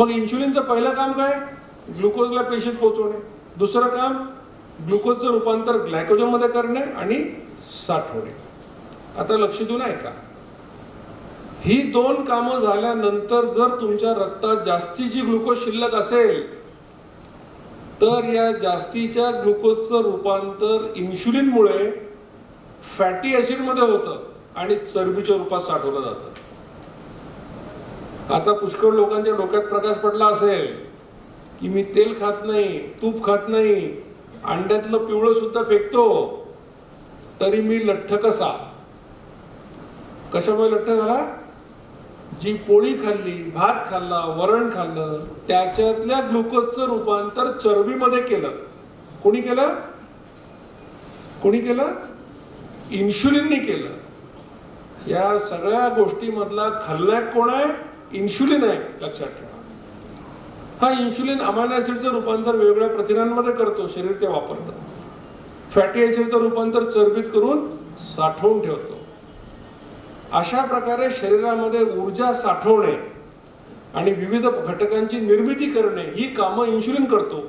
मग इन्शुलिनचं पहिलं काम काय? ग्लुकोजला पेशीत पोहोचवणे. दुसरं काम ग्लुकोजचं रूपांतर ग्लायकोजनमध्ये करणे आणि साठवणे. आता लक्ष देऊन ऐका. ही दोन कामं झाल्यानंतर जर तुमच्या रक्तात जास्तीची ग्लुकोज शिल्लक असेल तर या जास्तीच्या ग्लुकोजचं रूपांतर इन्शुलिनमुळे फॅटी ॲसिडमध्ये होतं आणि चरबीच्या रूपात साठवलं जातं. आता पुष्कळ लोकांच्या डोक्यात प्रकाश पडला असेल की मी तेल खात नाही तूप खात नाही अंड्यातलं पिवळं सुद्धा फेकतो तरी मी लठ्ठ कसा? कशामुळे लठ्ठ झाला? जी पोळी खाल्ली भात खाल्ला वरण खाल्लं त्याच्यातल्या ग्लुकोजचं रूपांतर चरबीमध्ये केलं. कोणी केलं? कोणी केलं? इन्शुलिनने केलं. या सगळ्या गोष्टीमधला खलनायक कोण आहे? इन्शुलिन आहे लक्षात ठेवा. हा इन्शुलिन अमायनो ऍसिडचं रूपांतर वेगवेगळ्या प्रथिनांमध्ये करतो शरीर ते वापरतं फॅटी ऍसिडचं रूपांतर चरबीत करून साठवून ठेवतो. अशा प्रकारे शरीरामध्ये ऊर्जा साठवणे आणि विविध घटकांची निर्मिती करणे ही कामं इन्शुलिन करतो.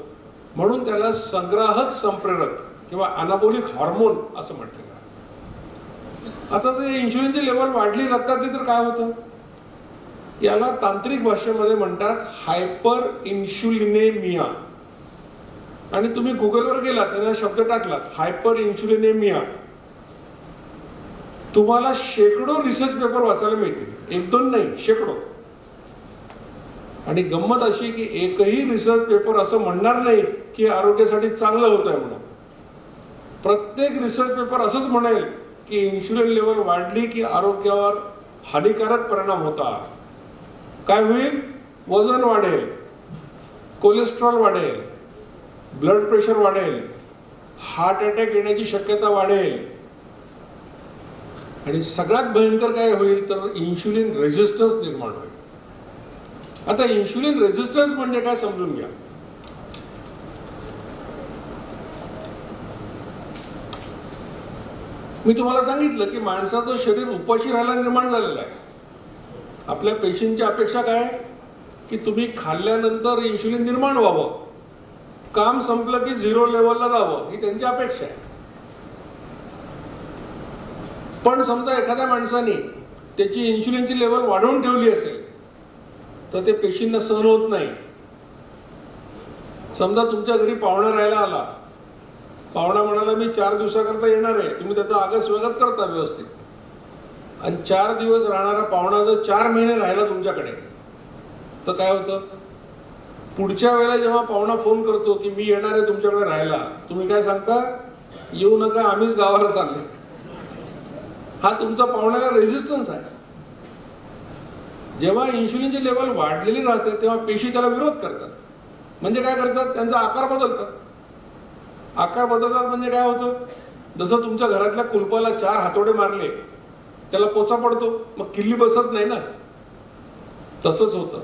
म्हणून त्याला संग्राहक संप्रेरक किंवा अनाबोलिक हॉर्मोन असं म्हटलं आता ते इन्शुलिनची लेवल वाढली रक्तातली तर काय होतं? याला तांत्रिक भाषेमध्ये म्हणतात हायपर इन्शुलिनेमिया. आणि तुम्ही गुगलवर गेलात आणि शब्द टाकलात हायपर इन्शुलिनेमिया. तुम्हाला शेकडो रिसर्च पेपर वाचायला मिळतील. एक दोन नाही शेकडो. आणि गंमत अशी की एकही रिसर्च पेपर असं म्हणणार नाही की आरोग्यासाठी चांगलं होत आहे म्हणून. प्रत्येक रिसर्च पेपर असंच म्हणेल की इन्शुलिन लेवल वाढली की आरोग्यावर हानिकारक परिणाम होता काय होईल? वजन वाढेल. कोलेस्ट्रॉल वाढेल. ब्लड प्रेशर वाढेल. हार्ट अटॅक येण्याची शक्यता वाढेल. आणि सगळ्यात भयंकर काय होईल? तर इन्शुलिन रेझिस्टन्स निर्माण होईल. आता इन्शुलिन रेझिस्टन्स म्हणजे काय समजून घ्या. मी तुम्हाला सांगितलं की माणसाचं शरीर उपाशी राहायला निर्माण झालेलं आहे. आपल्या पेशींची अपेक्षा काय? की तुम्ही खाल्ल्यानंतर इन्शुलिन निर्माण व्हावं. काम संपलं की झिरो लेवलला जावं ही त्यांची अपेक्षा आहे. पण समजा एखाद्या माणसाने त्याची इन्शुलिनची लेवल वाढवून ठेवली असेल तर ते पेशींना सहन होत नाही. समजा तुमच्या घरी पाहुणा राहायला आला. पाहुणा म्हणाला मी चार दिवसाकरता येणार आहे. तुम्ही त्याचं आगस स्वागत करता व्यवस्थित. आणि चार दिवस राहणारा पाहुणा जर चार महिने राहिला तुमच्याकडे तर काय होतं? पुढच्या वेळेला जेव्हा पाहुणा फोन करतो की मी येणार आहे तुमच्याकडे राहायला तुम्ही काय सांगता? येऊ नका आम्हीच गावाला चालले हा तुमचा पाहुण्याला रेझिस्टन्स आहे. जेव्हा इन्शुलिनची लेवल वाढलेली राहते तेव्हा पेशी त्याला विरोध करतात. म्हणजे काय करतात? त्यांचा आकार बदलतात. आकार बदलतात म्हणजे काय होतं? जसं तुमच्या घरातल्या कुलपाला चार हातोडे मारले त्याला पोचा पडतो. मग किल्ली बसत नाही ना. तसंच होतं.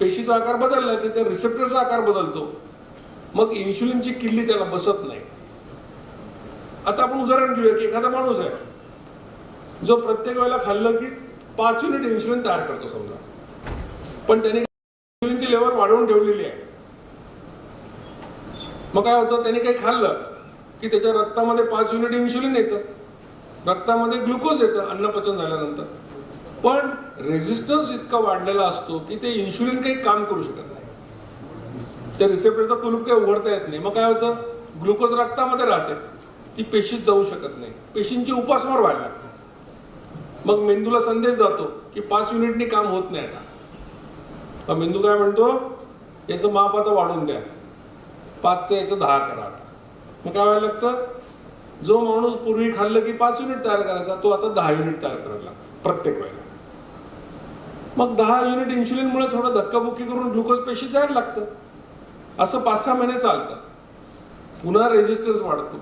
पेशीचा आकार बदलला की त्या रिसेप्टरचा आकार बदलतो. मग इन्शुलिनची किल्ली त्याला बसत नाही. आता आपण उदाहरण घेऊया की एखादा माणूस आहे. जो प्रत्येक वेळेला खाल्लं की पाच युनिट इन्शुलिन तयार करतो समजा. पण त्याने इन्शुलिनची लेवल वाढवून ठेवलेली आहे. मग काय होतं? त्याने काही खाल्लं की त्याच्या रक्तामध्ये पाच युनिट इन्शुलिन येतं. रक्तामध्ये ग्लुकोज येतं अन्नपचन झाल्यानंतर. पण रेझिस्टन्स इतका वाढलेला असतो की ते इन्शुलिन काही काम करू शकत नाही. त्या रिसेप्टरचा कुलूप काही उघडता येत नाही. मग काय होतं? ग्लुकोज रक्तामध्ये राहते. ती पेशीत जाऊ शकत नाही. पेशींची उपासमार व्हायला लागते मग मेंदूला संदेश जातो की पाच युनिटनी काम होत नाही आता. मग मेंदू काय म्हणतो? याचं माप आता वाढवून द्या. पाचचं याचं दहा करा मग काय व्हायला लागतं? जो माणूस पूर्वी खाल्लं की पाच युनिट तयार करायचा तो आता दहा युनिट तयार करायला लागतो प्रत्येक वेळेला. मग दहा युनिट इन्शुलिनमुळे थोडं धक्काबुक्की करून ग्लुकोज पेशी जायला लागतं. असं पाच सहा महिने चालतं. पुन्हा रेजिस्टन्स वाढतो.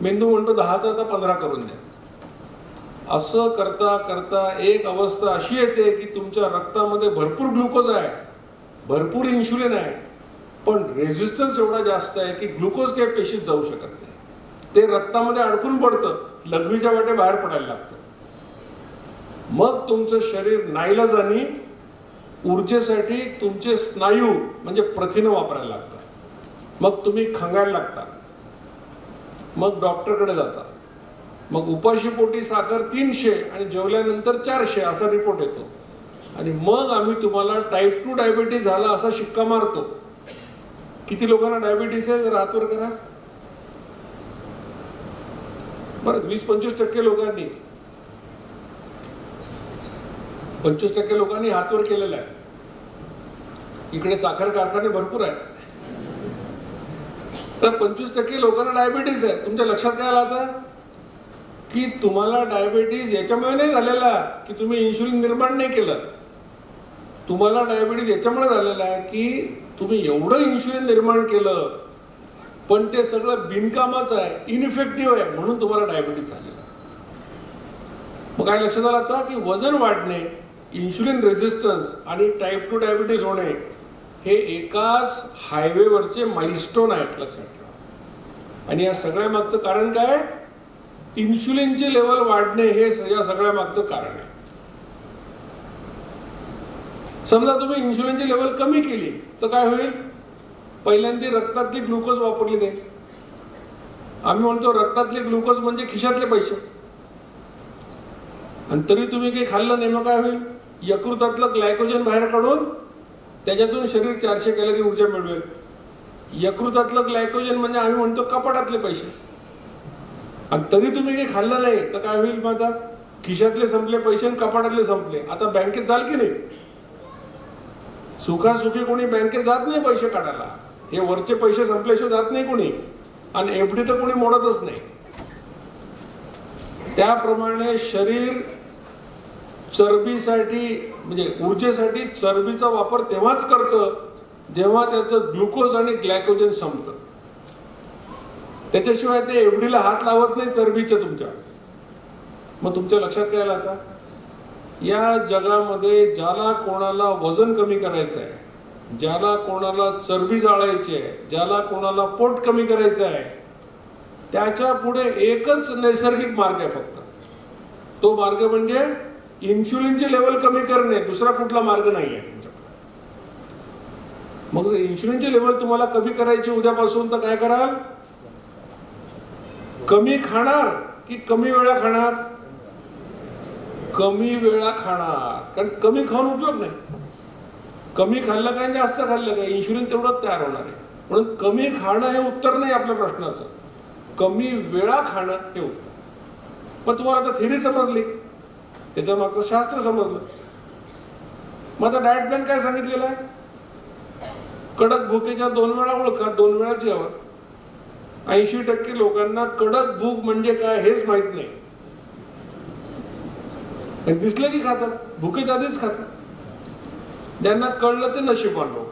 मेंदू म्हणतो दहाचा आता पंधरा करून द्या. असं करता करता एक अवस्था अशी येते की तुमच्या रक्तामध्ये भरपूर ग्लुकोज आहे भरपूर इन्शुलिन आहे पण रेझिस्टन्स एवढा जास्त आहे की ग्लुकोज काही पेशीत जाऊ शकत ते रक्तामध्ये अडकून पडतं. लघवीच्या वाटे बाहेर पडायला लागतं. मग तुमचं शरीर नाईलाजानी ऊर्जेसाठी तुमचे स्नायू म्हणजे प्रथिनं वापरायला लागतात. मग तुम्ही खंगायला लागता. मग डॉक्टरकडे जाता. मग उपाशी पोटी साखर तीनशे आणि जेवल्यानंतर चारशे असा रिपोर्ट येतो. आणि मग आम्ही तुम्हाला टाईप टू डायबिटीस झाला असा शिक्का मारतो. किती लोकांना डायबिटीस आहे? जर हातवर करा. बरं वीस पंचवीस टक्के लोकांनी. पंचवीस टक्के लोकांनी हातवर केलेला आहे. इकडे साखर कारखाने भरपूर आहेत. तर पंचवीस टक्के लोकांना डायबिटीस आहे. तुमच्या लक्षात काय आला आता? की तुम्हाला डायबिटीज याच्यामुळे नाही झालेला की तुम्ही इन्शुलिन निर्माण नाही केलं. तुम्हाला डायबिटीज याच्यामुळे झालेला आहे की तुम्ही एवढं इन्शुलिन निर्माण केलं पण ते सगळं बिनकामाचं आहे इनइफेक्टिव्ह आहे म्हणून तुम्हाला डायबिटीज झालेला मग काय लक्षात आलं आता की वजन वाढणे इन्शुलिन रेझिस्टन्स आणि टाईप टू डायबिटीज होणे हे एकाच हायवेवरचे माइलस्टोन आहेत लक्षात ठेवा. आणि या सगळ्या मागचं कारण काय? इन्शुलिनचे लेवल वाढणे हे या सगळ्या मागचं कारण आहे. समजा तुम्ही इन्शुलिनची लेवल कमी केली तर काय होईल? पहिल्यांदा रक्तातली ग्लुकोज वापरली नाही आम्ही म्हणतो रक्तातले ग्लुकोज म्हणजे खिशातले पैसे. आणि तरी तुम्ही काही खाल्लं नाही मग काय होईल? यकृतातलं ग्लायकोजन बाहेर काढून त्याच्यातून शरीर चारशे कॅलरी ऊर्जा मिळवेल. यकृतातलं ग्लायकोजन म्हणजे आम्ही म्हणतो कपाटातले पैसे. आणि तरी तुम्ही काही खाल्लं नाही तर काय होईल मग आता? खिशातले संपले पैसे आणि कपाटातले संपले. आता बँकेत जाल की नाही? सुखासुखी कोणी बँकेत जात नाही पैसे काढायला. हे वरचे पैसे संपल्याशिवाय जात नाही कोणी. आणि एफडी तर कोणी मोडतच नाही. त्याप्रमाणे शरीर चरबीसाठी म्हणजे ऊर्जेसाठी चरबीचा वापर तेव्हाच करतं जेव्हा त्याचं ग्लुकोज आणि ग्लायकोजन संपतं. त्याच्याशिवाय ते एवढीला हात लावत नाही चरबीच्या तुमच्या. मग तुमच्या लक्षात काय आलं आता? या जगामध्ये ज्याला कोणाला वजन कमी करायचं आहे ज्याला कोणाला चरबी जाळायची आहे ज्याला कोणाला पोट कमी करायचं आहे त्याच्या पुढे एकच नैसर्गिक मार्ग आहे फक्त. तो मार्ग म्हणजे इन्शुलिनचे लेवल कमी करणे दुसरा कुठला मार्ग नाही आहे मग जर इन्शुलिनचे लेवल तुम्हाला कमी करायचे उद्यापासून तर काय कराल? कमी खाणार की कमी वेळा खाणार? कमी वेळा खाणार. कारण कमी खाऊन उपयोग नाही. कमी खाल्लं काय जास्त खाल्लं काय? इन्शुलिन तेवढंच तयार होणार आहे. म्हणून कमी खाणं हे उत्तर नाही आपल्या प्रश्नाचं. कमी वेळा खाणं हे उत्तर. पण तुम्हाला आता थिरी समजली. त्याच्या मागचं शास्त्र समजलं. मग आता डाएट प्लॅन काय सांगितलेलं आहे? कडक भुकेच्या दोन वेळा ओळखा दोन वेळा जेवण ऐंशी टक्के लोकांना कडक भूक म्हणजे काय हेच माहीत नाही. दिसलं की खातात. भुकेच्या आधीच खातात. ज्यांना कळलं ते नशीबवान लोक.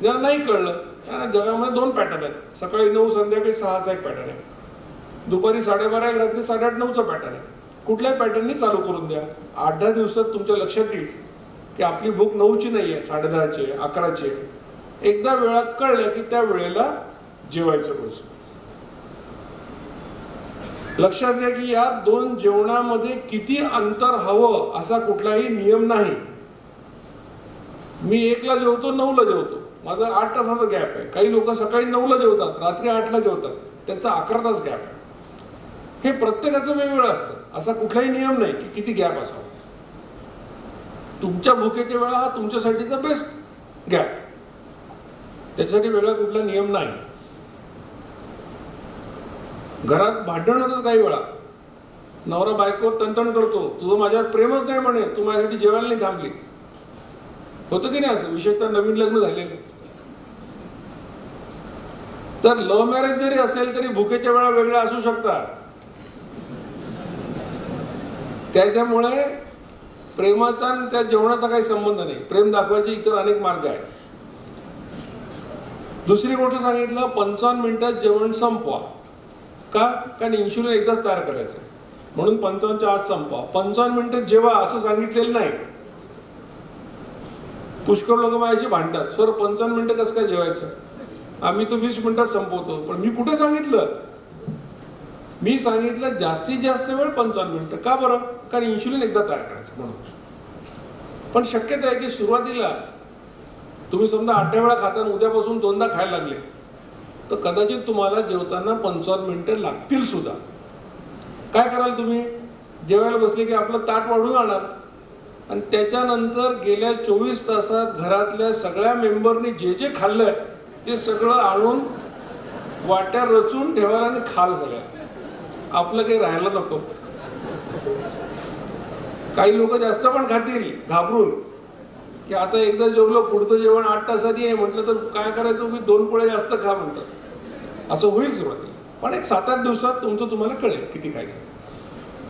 ज्यांना नाही कळलं त्यांना जगामध्ये दोन पॅटर्न आहेत. सकाळी नऊ संध्याकाळी सहाचा एक पॅटर्न आहे. दुपारी साडेबारा एक रात्री साडेआठ नऊचा पॅटर्न आहे. कुठल्याही पॅटर्ननी चालू करून द्या. आठ दहा दिवसात तुमच्या लक्षात येईल की आपली भूक नऊची नाही आहे साडेदहाची आहे अकराची आहे. एकदा वेळा कळल्या की त्या वेळेला जेवायचं रोज. लक्षात घ्या की या दोन जेवणामध्ये किती अंतर हवं असा कुठलाही नियम नाही. मी एकला जेवतो नऊला जेवतो. माझा आठ तासाचा गॅप आहे. काही लोक सकाळी नऊला जेवतात रात्री आठला जेवतात. त्यांचा अकरा तास गॅप आहे. हे प्रत्येकाचं वेगवेगळं असतं. असा कुठलाही नियम नाही की किती गॅप असावा. तुमच्या भुकेच्या वेळा हा तुमच्यासाठीचा बेस्ट गॅप त्याच्यासाठी वेगळा कुठला नियम नाही. घरात भांडण होतात काही वेळा. नवरा बायकोवर तणतण करतो. तुझं माझ्यावर प्रेमच नाही म्हणे. तू माझ्यासाठी जेवायला नाही थांबली. होतं की नाही असं? विशेषतः नवीन लग्न झालेलं. तर लव्ह मॅरेज जरी असेल तरी भुकेच्या वेळा वेगळ्या असू शकतात त्याच्यामुळे प्रेमाचा आणि त्या जेवणाचा काही संबंध नाही. प्रेम दाखवायचे इतर अनेक मार्ग आहेत. दुसरी गोष्ट सांगितलं पंचावन्न मिनिटात जेवण संपवा. का? कारण इन्शुलिन एकदाच तयार करायचं. म्हणून पंचावन्नच्या आत संपवा. पंचावन्न मिनिटात जेवा असं सांगितलेलं नाही पुष्कळ लोक माझ्याशी भांडतात. सर पंचावन्न मिनिटं कसं काय जेवायचं? आम्ही तर वीस मिनिटात संपवतो. पण मी कुठे सांगितलं? मी सांगितलं जास्तीत जास्त वेळ पंचावन्न मिनिटं. का बरं? कारण इन्शुलिन एकदा तयार करायचं म्हणून. पण शक्यता आहे की सुरुवातीला तुम्ही समजा आठव्या वेळा खाता उद्यापासून दोनदा खायला लागले तर कदाचित तुम्हाला जेवताना पंचावन्न मिनिटं लागतील सुद्धा. काय कराल तुम्ही? जेवायला बसले की आपलं ताट वाढून आणाल आणि त्याच्यानंतर गेल्या चोवीस तासात घरातल्या सगळ्या मेंबरनी जे जे खाल्लं ते सगळं आणून वाट्या रचून ठेवायला आणि खाल सगळ्या. आपलं काही राहायला नको. काही लोक जास्त पण खातील घाबरून. की आता एकदा जेवलं पुढचं जेवण आठ तासांनी आहे म्हटलं तर काय करायचं मी दोन पोळ्या जास्त खा म्हणतात. असं होईल सुरुवातीला. पण एक सात आठ दिवसात तुमचं तुम्हाला कळेल किती खायचं.